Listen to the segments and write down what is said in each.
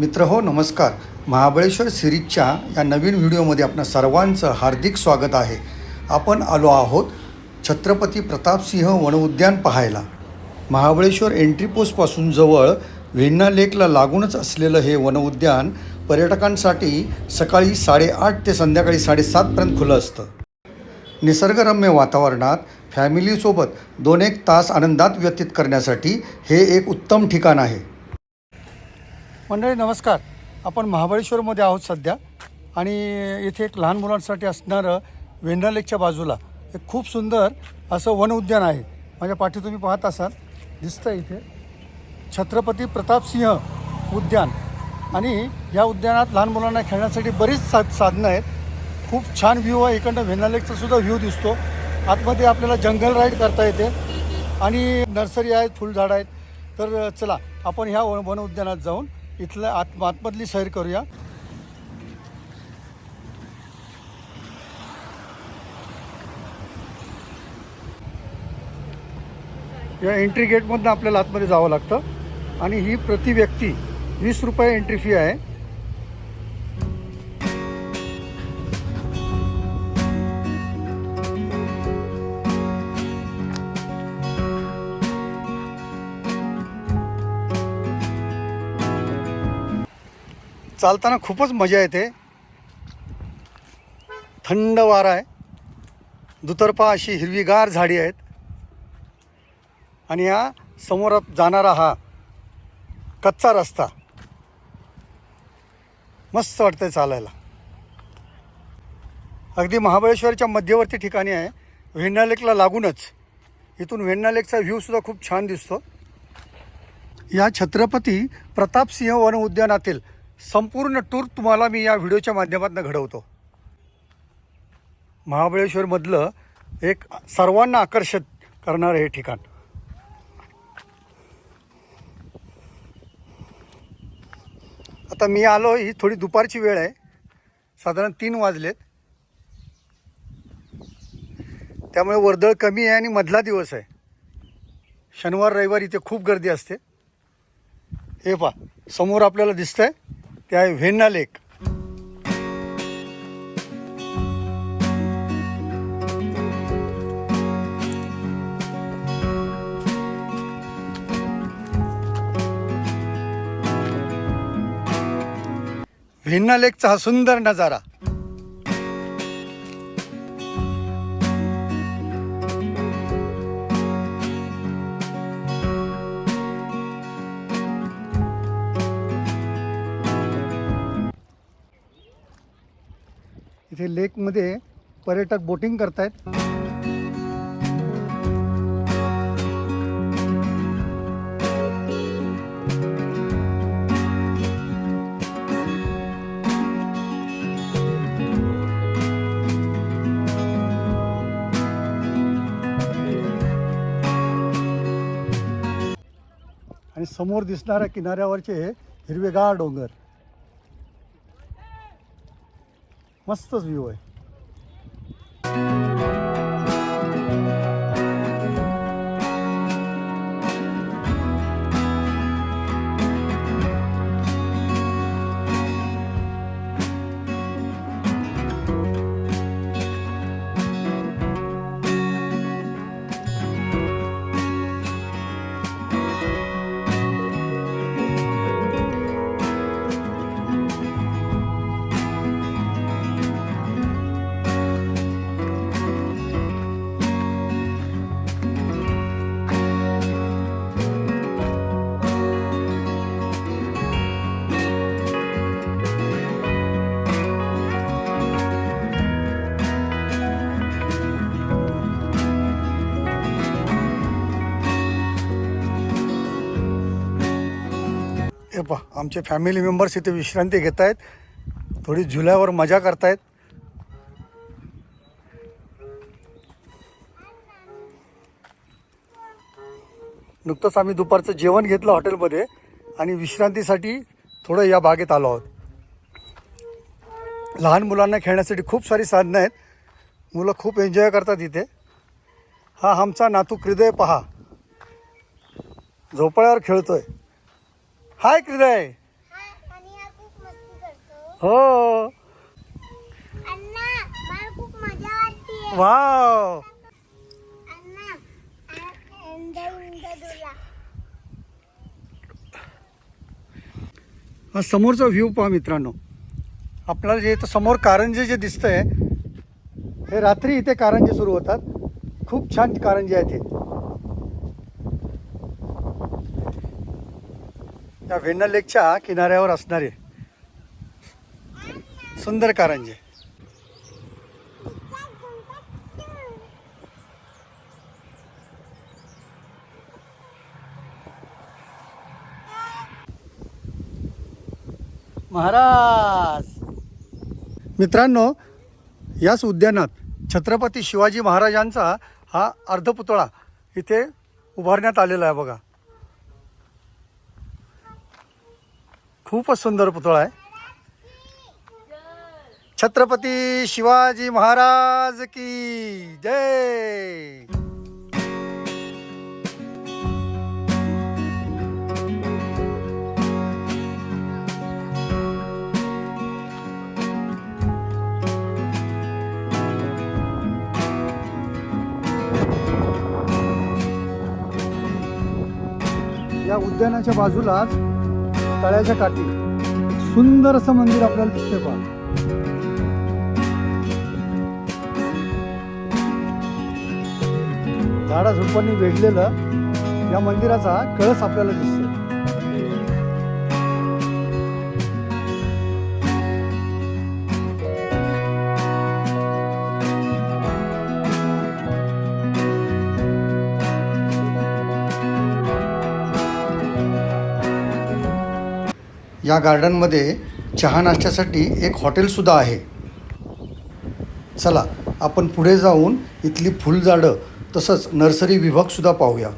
मित्र हो नमस्कार. महाबळेश्वर सिरीजच्या या नवीन व्हिडिओमध्ये आपणा सर्वांचं हार्दिक स्वागत आहे. आपण आलो आहोत छत्रपती प्रतापसिंह वनउद्यान पाहायला. महाबळेश्वर एंट्री पोस्टपासून जवळ वेण्णा लेकला लागूनच असलेलं हे वनउद्यान पर्यटकांसाठी सकाळी साडेआठ ते संध्याकाळी साडेसातपर्यंत खुलं असतं. निसर्गरम्य वातावरणात फॅमिलीसोबत दोन एक तास आनंदात व्यतीत करण्यासाठी हे एक उत्तम ठिकाण आहे. मंडळी नमस्कार. आपण महाबळेश्वरमध्ये आहोत सध्या. आणि इथे एक लहान मुलांसाठी असणारं वेंढा लेकच्या बाजूला एक खूप सुंदर असं वन उद्यान आहे. माझ्या पाठी तुम्ही पाहत असाल. दिसतं इथे. छत्रपती प्रतापसिंह उद्यान. आणि या उद्यानात लहान मुलांना खेळण्यासाठी बरीच सा साधनं आहेत. खूप छान व्ह्यू आहे. इकडनं वेण्णा लेकचा सुद्धा व्ह्यू दिसतो. आतमध्ये आपल्याला जंगल राईड करता येते. आणि नर्सरी आहेत फुलझाडं आहेत. तर चला आपण ह्या वन वन उद्यानात जाऊन इथलं आत आतमधली सैर करूया. या एंट्री गेटमधनं आपल्याला आतमध्ये जावं लागतं. आणि ही प्रति व्यक्ती वीस रुपये एंट्री फी आहे. चालताना खूपच मजा येते. थंड वारा आहे. दुतर्फा अशी हिरवीगार झाडी आहेत. आणि या समोर जाणारा हा कच्चा रस्ता. मस्त वाटतंय चालायला. अगदी महाबळेश्वरच्या मध्यवर्ती ठिकाणी आहे. वेण्णा लेकला लागूनच. इथून वेण्णा लेकचा व्ह्यूसुद्धा खूप छान दिसतो. या छत्रपती प्रतापसिंह वन उद्यानातील संपूर्ण टूर तुम्हाला मी या व्हिडिओच्या माध्यमातून घडवतो. महाबळेश्वरमधलं एक सर्वांना आकर्षित करणारं हे ठिकाण. आता मी आलो ही थोडी दुपारची वेळ आहे. साधारण तीन वाजलेत. त्यामुळे वर्दळ कमी आहे आणि मधला दिवस आहे. शनिवार रविवार इथे खूप गर्दी असते. हे पा समोर आपल्याला दिसतंय ते आहे व्हेन्ना लेक व्हेन्ना लेकचा हा सुंदर नजारा. इथे लेकमध्ये पर्यटक बोटिंग करतायत. आणि समोर दिसणाऱ्या किनाऱ्यावरचे हिरवेगार डोंगर. मस्तच व्ह्यू आहे हे पहा आमचे फॅमिली मेंबर्स इथे विश्रांती घेत आहेत थोडी झुल्यावर मजा करतायत. नुकतंच आम्ही दुपारचं जेवण घेतलं हॉटेलमध्ये आणि विश्रांतीसाठी थोडं या बागेत आलो आहोत. लहान मुलांना खेळण्यासाठी खूप सारी साधनं आहेत. मुलं खूप एन्जॉय करतात इथे. हा आमचा नातू हृदय पहा. झोपाळ्यावर खेळतोय. हाय हृदय. हाय आणि हो अण्णा मला खूप मजा वाटते. वाव. हा समोरचा व्ह्यू पहा मित्रांनो. आपल्याला जे इथं समोर कारंजे जे दिसतंय हे रात्री इथे कारंजे सुरू होतात. खूप छान कारंजे आहेत हे. या वेण्णा लेकच्या किनाऱ्यावर असणारे सुंदर कारंजे. महाराज! मित्रांनो याच उद्यानात छत्रपती शिवाजी महाराजांचा हा अर्धपुतळा इथे उभारण्यात आलेला आहे बघा. खूपच सुंदर पुतळा आहे. छत्रपती शिवाजी महाराज की जय. या उद्यानाच्या बाजूलाच तळ्याच्या काठी. एक सुंदर असं मंदिर आपल्याला दिसतंय पहा झाडा झुडपांनी वेढलेलं या मंदिराचा कळस आपल्याला दिसतो या गार्डनमध्ये चहा नाश्त्यासाठी एक हॉटेलसुद्धा आहे. चला आपण पुढे जाऊन इथली फुलझाडं तसंच नर्सरी विभागसुद्धा पाहूया.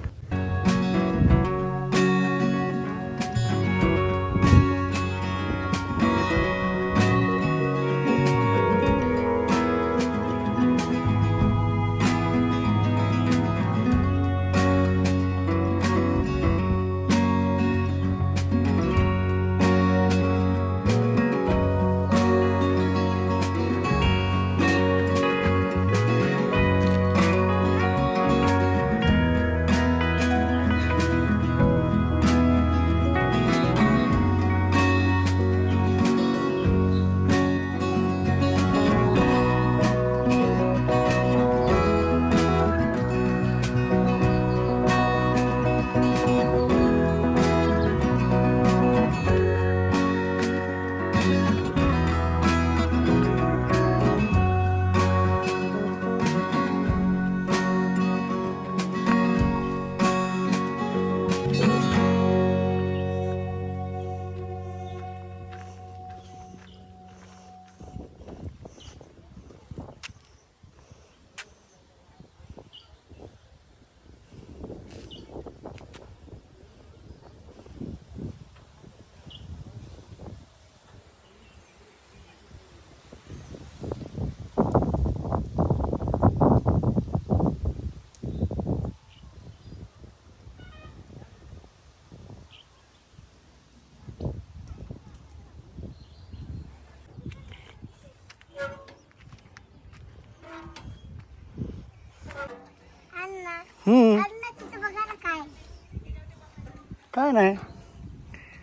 काय नाही.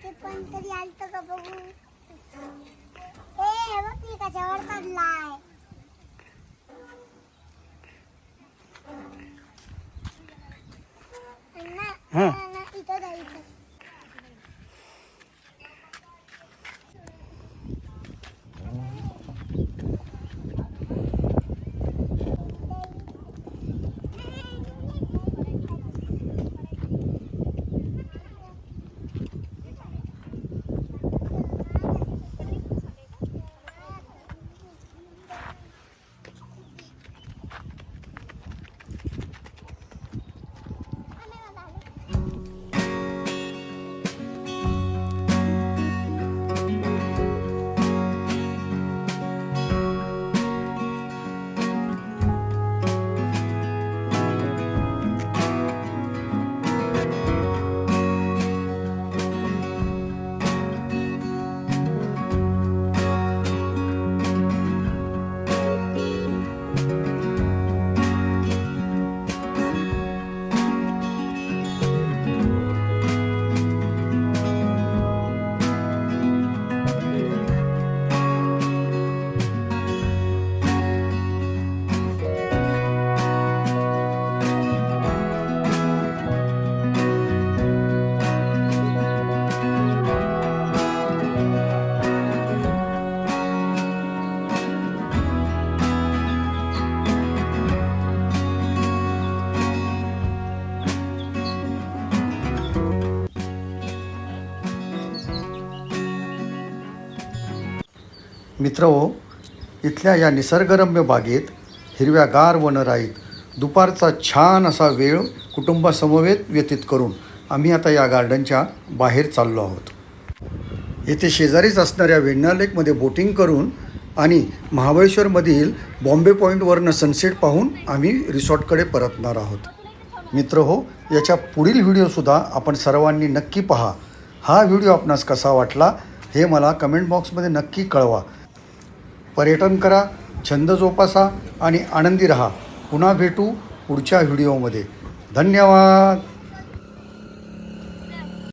ते पण तरी आलतं का बघू? ए हे बघ मी कशावर चढलाय अण्णा हा. अण्णा इथं जायचं मित्र हो इथल्या या निसर्गरम्य बागेत हिरव्यागार वनराईत दुपारचा छान असा वेळ कुटुंबासमवेत व्यतीत करून आम्ही आता या गार्डनच्या बाहेर चाललो आहोत. येथे शेजारीच असणाऱ्या वेण्णा लेकमध्ये बोटिंग करून आणि महाबळेश्वरमधील बॉम्बे पॉईंटवरनं सनसेट पाहून आम्ही रिसॉर्टकडे परतणार आहोत. मित्र हो याच्या पुढील व्हिडिओसुद्धा आपण सर्वांनी नक्की पहा. हा व्हिडिओ आपणास कसा वाटला हे मला कमेंट बॉक्समध्ये नक्की कळवा. पर्यटन करा छंद जोपासा आणि आनंदी रहा. पुन्हा भेटू पुढच्या व्हिडिओमध्ये. धन्यवाद.